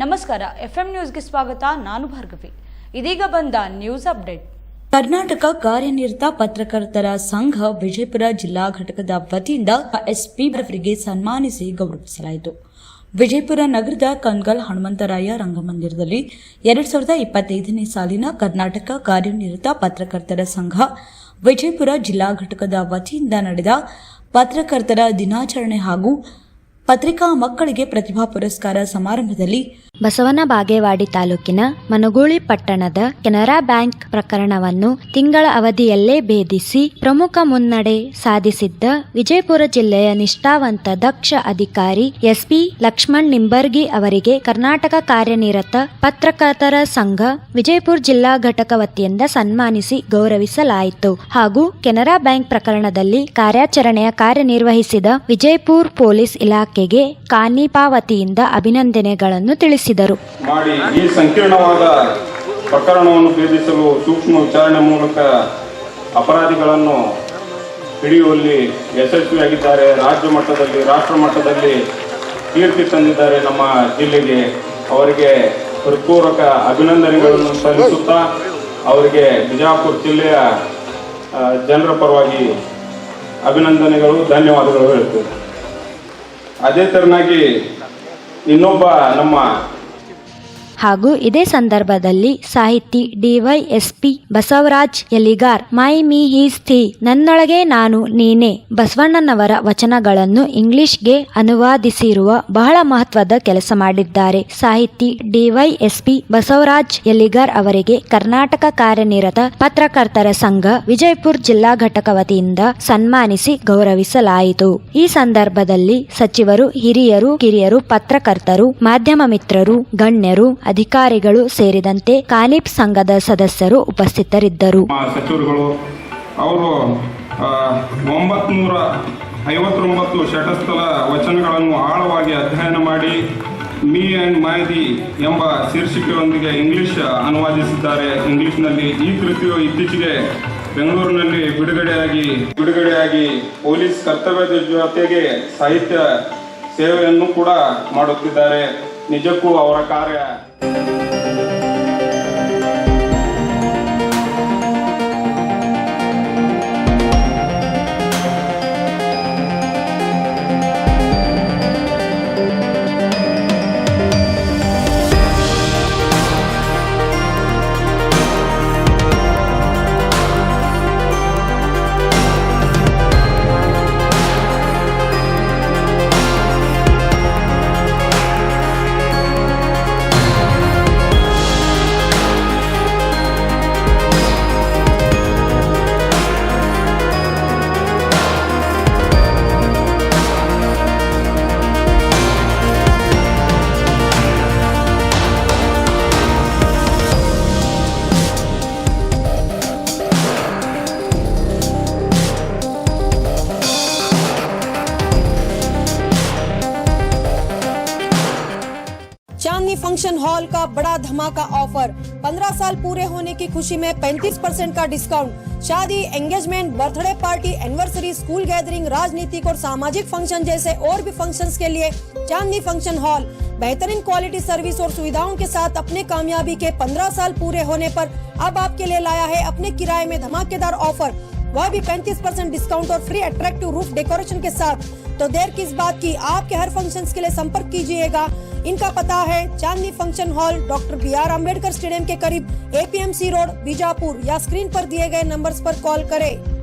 ನಮಸ್ಕಾರ, ಎಫ್ಎಂ ನ್ಯೂಸ್ಗೆ ಸ್ವಾಗತ, ನಾನು ಭಾರ್ಗವಿ. ಇದೀಗ ಬಂದ ನ್ಯೂಸ್ ಅಪ್ಡೇಟ್. ಕರ್ನಾಟಕ ಕಾರ್ಯನಿರತ ಪತ್ರಕರ್ತರ ಸಂಘ ವಿಜಯಪುರ ಜಿಲ್ಲಾ ಘಟಕದ ವತಿಯಿಂದ ಎಸ್ಪಿ ಅವರಿಗೆ ಸನ್ಮಾನಿಸಿ ಗೌರವಿಸಲಾಯಿತು. ವಿಜಯಪುರ ನಗರದ ಕನ್ಗಲ್ ಹನುಮಂತರಾಯ ರಂಗಮಂದಿರದಲ್ಲಿ ಎರಡ್ ಸಾವಿರದ ಇಪ್ಪತ್ತೈದನೇ ಸಾಲಿನ ಕರ್ನಾಟಕ ಕಾರ್ಯನಿರತ ಪತ್ರಕರ್ತರ ಸಂಘ ವಿಜಯಪುರ ಜಿಲ್ಲಾ ಘಟಕದ ವತಿಯಿಂದ ನಡೆದ ಪತ್ರಕರ್ತರ ದಿನಾಚರಣೆ ಹಾಗೂ ಪತ್ರಿಕಾ ಮಕ್ಕಳಿಗೆ ಪ್ರತಿಭಾ ಪುರಸ್ಕಾರ ಸಮಾರಂಭದಲ್ಲಿ ಬಸವನ ಬಾಗೇವಾಡಿ ತಾಲೂಕಿನ ಮನಗೂಳಿ ಪಟ್ಟಣದ ಕೆನರಾ ಬ್ಯಾಂಕ್ ಪ್ರಕರಣವನ್ನು ತಿಂಗಳ ಅವಧಿಯಲ್ಲೇ ಭೇದಿಸಿ ಪ್ರಮುಖ ಮುನ್ನಡೆ ಸಾಧಿಸಿದ್ದ ವಿಜಯಪುರ ಜಿಲ್ಲೆಯ ನಿಷ್ಠಾವಂತ ದಕ್ಷ ಅಧಿಕಾರಿ ಎಸ್ಪಿ ಲಕ್ಷ್ಮಣ್ ನಿಂಬರ್ಗಿ ಅವರಿಗೆ ಕರ್ನಾಟಕ ಕಾರ್ಯನಿರತ ಪತ್ರಕರ್ತರ ಸಂಘ ವಿಜಯಪುರ ಜಿಲ್ಲಾ ಘಟಕ ವತಿಯಿಂದ ಸನ್ಮಾನಿಸಿ ಗೌರವಿಸಲಾಯಿತು. ಹಾಗೂ ಕೆನರಾ ಬ್ಯಾಂಕ್ ಪ್ರಕರಣದಲ್ಲಿ ಕಾರ್ಯಾಚರಣೆಯ ಕಾರ್ಯನಿರ್ವಹಿಸಿದ ವಿಜಯಪುರ ಪೊಲೀಸ್ ಇಲಾಖೆಗೆ ಕಾನಿಪಾ ವತಿಯಿಂದ ಅಭಿನಂದನೆಗಳನ್ನು ತಿಳಿಸಿದರು ಮಾಡಿ ಈ ಸಂಕೀರ್ಣವಾದ ಪ್ರಕರಣವನ್ನು ಭೇದಿಸಲು ಸೂಕ್ಷ್ಮ ವಿಚಾರಣೆ ಮೂಲಕ ಅಪರಾಧಿಗಳನ್ನು ಹಿಡಿಯುವಲ್ಲಿ ಯಶಸ್ವಿಯಾಗಿದ್ದಾರೆ. ರಾಜ್ಯ ಮಟ್ಟದಲ್ಲಿ, ರಾಷ್ಟ್ರ ಮಟ್ಟದಲ್ಲಿ ಕೀರ್ತಿ ತಂದಿದ್ದಾರೆ ನಮ್ಮ ಜಿಲ್ಲೆಗೆ. ಅವರಿಗೆ ಹೃತ್ಪೂರ್ವಕ ಅಭಿನಂದನೆಗಳನ್ನು ಸಲ್ಲಿಸುತ್ತಾ ಅವರಿಗೆ ಬಿಜಾಪುರ ಜಿಲ್ಲೆಯ ಜನರ ಪರವಾಗಿ ಅಭಿನಂದನೆಗಳು, ಧನ್ಯವಾದಗಳು ಹೇಳ್ತೇವೆ. ಅದೇ ತೆರನಾಗಿ ಇನ್ನೊಬ್ಬ ನಮ್ಮ ಹಾಗೂ ಇದೇ ಸಂದರ್ಭದಲ್ಲಿ ಸಾಹಿತಿ ಡಿವೈಎಸ್ಪಿ ಬಸವರಾಜ್ ಎಲಿಗಾರ್, ಮೈ ಮೀ ಹೀಸ್ ಥಿ, ನನ್ನೊಳಗೆ ನಾನು, ನೀನೆ ಬಸವಣ್ಣನವರ ವಚನಗಳನ್ನು ಇಂಗ್ಲಿಷ್ಗೆ ಅನುವಾದಿಸಿರುವ ಬಹಳ ಮಹತ್ವದ ಕೆಲಸ ಮಾಡಿದ್ದಾರೆ. ಸಾಹಿತಿ ಡಿವೈಎಸ್ಪಿ ಬಸವರಾಜ್ ಎಲಿಗಾರ್ ಅವರಿಗೆ ಕರ್ನಾಟಕ ಕಾರ್ಯನಿರತ ಪತ್ರಕರ್ತರ ಸಂಘ ವಿಜಯಪುರ ಜಿಲ್ಲಾ ಘಟಕ ವತಿಯಿಂದ ಸನ್ಮಾನಿಸಿ ಗೌರವಿಸಲಾಯಿತು. ಈ ಸಂದರ್ಭದಲ್ಲಿ ಸಚಿವರು ಹಿರಿಯರು, ಕಿರಿಯರು, ಪತ್ರಕರ್ತರು, ಮಾಧ್ಯಮ ಮಿತ್ರರು, ಗಣ್ಯರು ಅಧಿಕಾರಿಗಳು ಸೇರಿದಂತೆ ಕಾನಿಪ್ ಸಂಘದ ಸದಸ್ಯರು ಉಪಸ್ಥಿತರಿದ್ದರು. ಸಚಿವರುಗಳು, ಅವರು ಒಂಬತ್ನೂರ ಐವತ್ತೊಂಬತ್ತು ಶಟಸ್ಥಲ ವಚನಗಳನ್ನು ಆಳವಾಗಿ ಅಧ್ಯಯನ ಮಾಡಿ, ಮೀ ಅಂಡ್ ಮೈದಿ ಎಂಬ ಶೀರ್ಷಿಕೆಯೊಂದಿಗೆ ಇಂಗ್ಲಿಷ್ ಅನುವಾದಿಸಿದ್ದಾರೆ. ಇಂಗ್ಲಿಷ್ನಲ್ಲಿ ಈ ಕೃತಿಯು ಇತ್ತೀಚೆಗೆ ಬೆಂಗಳೂರಿನಲ್ಲಿ ಬಿಡುಗಡೆಯಾಗಿ ಬಿಡುಗಡೆಯಾಗಿ ಪೊಲೀಸ್ ಕರ್ತವ್ಯದ ಜೊತೆಗೆ ಸಾಹಿತ್ಯ ಸೇವೆಯನ್ನು ಕೂಡ ಮಾಡುತ್ತಿದ್ದಾರೆ. ನಿಜಕ್ಕೂ ಅವರ ಕಾರ್ಯ Chandni function hall का बड़ा धमाका ऑफ़र 15 साल पूरे होने की खुशी में 35 परसेंट का डिस्काउंट शादी engagement birthday party anniversary school gathering राजनीतिक और सामाजिक फ़ंक्शन जैसे और भी फ़ंक्शंस के लिए चांदनी फ़ंक्शन हॉल बेहतरीन क्वालिटी सर्विस और सुविधाओं के साथ अपने कामयाबी के 15 साल पूरे होने पर अब आपके लिए लाया है अपने किराए में धमाकेदार ऑफ़र वह भी 35 परसेंट डिस्काउंट और फ्री अट्रैक्टिव रूफ डेकोरेशन के साथ। तो देर किस बात की? आपके हर फ़ंक्शन के लिए संपर्क कीजिएगा। इनका पता है, Chandni function hall doctor B R Ambedkar stadium के करीब एपीएमसी रोड बीजापुर। या स्क्रीन पर दिए गए नंबर्स पर कॉल करें।